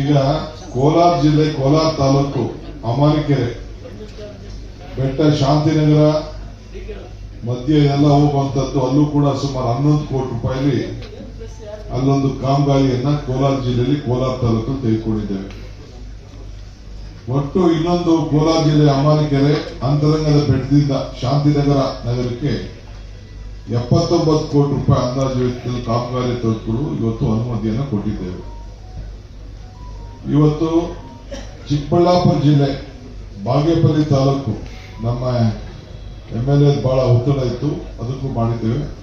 ಈಗ ಕೋಲಾರ ಜಿಲ್ಲೆ, ಕೋಲಾರ ತಾಲೂಕು, ಅಮಾನಿಕೆರೆ, ಬೆಟ್ಟ, ಶಾಂತಿನಗರ, ಮಧ್ಯೆ ಎಲ್ಲ ಹೋಗುವಂತದ್ದು ಅಲ್ಲೂ ಕೂಡ ಸುಮಾರು ಹನ್ನೊಂದು ಕೋಟಿ ರೂಪಾಯಿ ಅಲ್ಲೊಂದು ಕಾಮಗಾರಿಯನ್ನ ಕೋಲಾರ ಜಿಲ್ಲೆಯಲ್ಲಿ ಕೋಲಾರ ತಾಲೂಕು ತೆಗೆದುಕೊಂಡಿದ್ದೇವೆ. ಒಟ್ಟು ಇನ್ನೊಂದು ಕೋಲಾರ ಜಿಲ್ಲೆ, ಅಮಾನಿಕೆರೆ, ಅಂತರಂಗದ ಬೆಟ್ಟದಿಂದ ಶಾಂತಿನಗರ ನಗರಕ್ಕೆ ಎಪ್ಪತ್ತೊಂಬತ್ತು ಕೋಟಿ ರೂಪಾಯಿ ಅಂದಾಜು ವೆಚ್ಚದಲ್ಲಿ ಕಾಮಗಾರಿ ತೆಗೆದುಕೊಂಡು ಇವತ್ತು ಅನುಮತಿಯನ್ನು ಕೊಟ್ಟಿದ್ದೇವೆ. ಇವತ್ತು ಚಿಕ್ಕಬಳ್ಳಾಪುರ ಜಿಲ್ಲೆ, ಬಾಗೇಪಲ್ಲಿ ತಾಲೂಕು, ನಮ್ಮ ಎಂ ಎಲ್ ಎ ಬಹಳ ಒತ್ತಡ ಇತ್ತು. ಅದಕ್ಕೂ ಮಾಡಿದ್ದೇವೆ.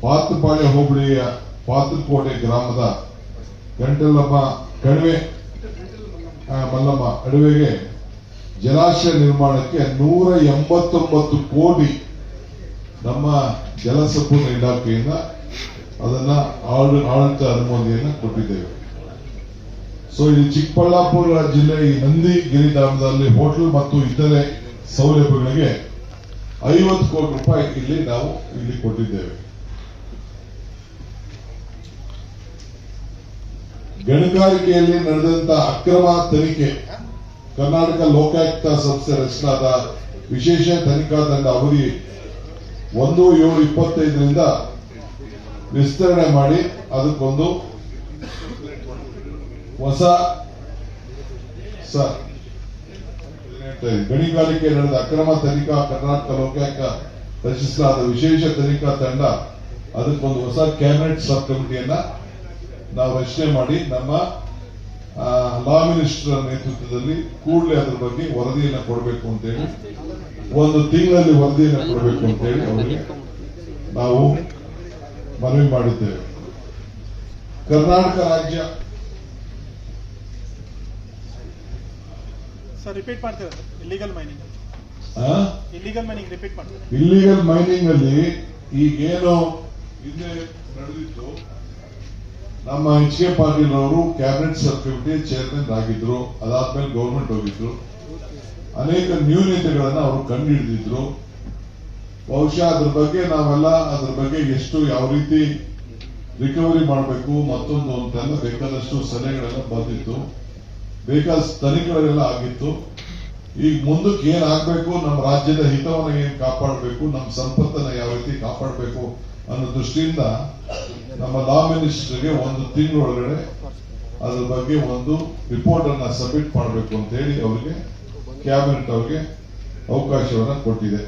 ಪಾತ್ರಪಾಳೆ ಹೋಬಳಿಯ ಪಾತ್ರಕೋಟೆ ಗ್ರಾಮದ ಗಂಟಲಮ್ಮ ಕಣಿವೆ ಮಲ್ಲಮ್ಮ ಅಡವೆಗೆ ಜಲಾಶಯ ನಿರ್ಮಾಣಕ್ಕೆ ನೂರ ಎಂಬತ್ತೊಂಬತ್ತು ಕೋಟಿ ನಮ್ಮ ಜಲಸಂಪನ್ಮೂಲ ಇಲಾಖೆಯಿಂದ ಅದನ್ನ ಆಡ- ಆಡಳಿತ ಅನುಮೋದನೆಯನ್ನು ಕೊಟ್ಟಿದ್ದೇವೆ. ಸೊ ಇಲ್ಲಿ ಚಿಕ್ಕಬಳ್ಳಾಪುರ ಜಿಲ್ಲೆ, ಈ ನಂದಿ ಗಿರಿಧಾಮದಲ್ಲಿ ಹೋಟೆಲ್ ಮತ್ತು ಇತರೆ ಸೌಲಭ್ಯಗಳಿಗೆ ಐವತ್ತು ಕೋಟಿ ರೂಪಾಯಿ ಇಲ್ಲಿ ನಾವು ಇಲ್ಲಿ ಕೊಟ್ಟಿದ್ದೇವೆ. ಗಣಿಗಾರಿಕೆಯಲ್ಲಿ ನಡೆದಂತ ಅಕ್ರಮ ತನಿಖೆ, ಕರ್ನಾಟಕ ಲೋಕಾಯುಕ್ತ ಸಂಸ್ಥೆ ರಚಿಸಲಾದ ವಿಶೇಷ ತನಿಖಾ ತಂಡ ಅವಧಿ ಒಂದು ಏಳು ಇಪ್ಪತ್ತೈದರಿಂದ ವಿಸ್ತರಣೆ ಮಾಡಿ ಅದಕ್ಕೊಂದು ಹೊಸ ಗಣಿಗಾರಿಕೆ ನಡೆದ ಅಕ್ರಮ ತನಿಖಾ ಕರ್ನಾಟಕ ಲೋಕಾಯುಕ್ತ ರಚಿಸಲಾದ ವಿಶೇಷ ತನಿಖಾ ತಂಡ ಅದಕ್ಕೊಂದು ಹೊಸ ಕ್ಯಾಬಿನೆಟ್ ಸಬ್ ಕಮಿಟಿಯನ್ನ ನಾವು ರಚನೆ ಮಾಡಿ ನಮ್ಮ ಲಾ ಮಿನಿಸ್ಟರ್ ನೇತೃತ್ವದಲ್ಲಿ ಕೂಡಲೇ ಅದರ ಬಗ್ಗೆ ವರದಿಯನ್ನು ಕೊಡಬೇಕು ಅಂತೇಳಿ, ಒಂದು ತಿಂಗಳಲ್ಲಿ ವರದಿಯನ್ನು ಕೊಡಬೇಕು ಅಂತೇಳಿ ಅವರಿಗೆ ನಾವು ಮನವಿ ಮಾಡಿದ್ದೇವೆ. ಕರ್ನಾಟಕ ರಾಜ್ಯ ಸರ್ ರಿಪೀಟ್ ಮಾಡ್ತೀರಾ ಇಲ್ಲಿಗಲ್ ಮೈನಿಂಗ್ ಆ, ಇಲ್ಲಿಗಲ್ ಮೈನಿಂಗ್ ರಿಪೀಟ್ ಮಾಡ್ತೀರಾ? ಇಲ್ಲಿಗಲ್ ಮೈನಿಂಗ್ ಅಲ್ಲಿ ಈಗೇನು ಹಿಂದೆ ನಡೆದಿತ್ತು. ನಮ್ಮ ಎಚ್ ಕೆ ಪಾಟೀಲ್ ಅವರು ಕ್ಯಾಬಿನೆಟ್ ಸಬ್ ಕಮಿಟಿ ಚೇರ್ಮನ್ ಆಗಿದ್ರು. ಅದಾದ್ಮೇಲೆ ಗೌರ್ಮೆಂಟ್ ಹೋಗಿದ್ರು. ಅನೇಕ ನ್ಯೂನತೆಗಳನ್ನ ಅವರು ಕಂಡುಹಿಡಿದಿದ್ರು. ಬಹುಶಃ ಅದ್ರ ಬಗ್ಗೆ ನಾವೆಲ್ಲ ಅದ್ರ ಬಗ್ಗೆ ಎಷ್ಟು ಯಾವ ರೀತಿ ರಿಕವರಿ ಮಾಡಬೇಕು ಮತ್ತೊಂದು ಅಂತೆಲ್ಲ ಬೇಕಾದಷ್ಟು ಸಲಹೆಗಳೆಲ್ಲ ಬಂದಿತ್ತು. ಬೇಕಾದ ತನಿಖೆಗಳೆಲ್ಲ ಆಗಿತ್ತು. ಈಗ ಮುಂದಕ್ಕೆ ಏನ್ ಆಗ್ಬೇಕು ನಮ್ಮ ರಾಜ್ಯದ ಹಿತವನ್ನ ಏನ್ ಕಾಪಾಡಬೇಕು? ನಮ್ಮ ಸಂಪತ್ತನ್ನ ಯಾವ ರೀತಿ ಕಾಪಾಡಬೇಕು? ಅನ್ನೋ ದೃಷ್ಟಿಯಿಂದ ನಮ್ಮ ಲಾ ಮಿನಿಸ್ಟರ್ಗೆ ಒಂದು ತಿಂಗಳೊಳಗಡೆ ಅದ್ರ ಬಗ್ಗೆ ಒಂದು ರಿಪೋರ್ಟ್ ಅನ್ನ ಸಬ್ಮಿಟ್ ಮಾಡಬೇಕು ಅಂತ ಹೇಳಿ ಅವರಿಗೆ ಕ್ಯಾಬಿನೆಟ್ ಅವರಿಗೆ ಅವಕಾಶವನ್ನ ಕೊಟ್ಟಿದೆ.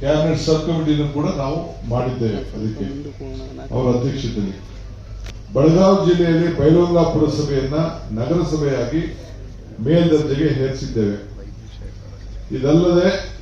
ಕ್ಯಾಬಿನೆಟ್ ಸಬ್ ಕಮಿಟಿನೂ ಕೂಡ ನಾವು ಮಾಡಿದ್ದೇವೆ ಅದಕ್ಕೆ. ಅವರ ಅಧ್ಯಕ್ಷತೆಯಲ್ಲಿ. ಬೆಳಗಾವಿ ಜಿಲ್ಲೆಯಲ್ಲಿ ಬೈಲಹೊಂಗಲ ಪುರಸಭೆಯನ್ನ ನಗರಸಭೆಯಾಗಿ ಮೇಲ್ದರ್ಜೆಗೆ ಹೇರಿಸಿದ್ದೇವೆ. ಇದಲ್ಲದೆ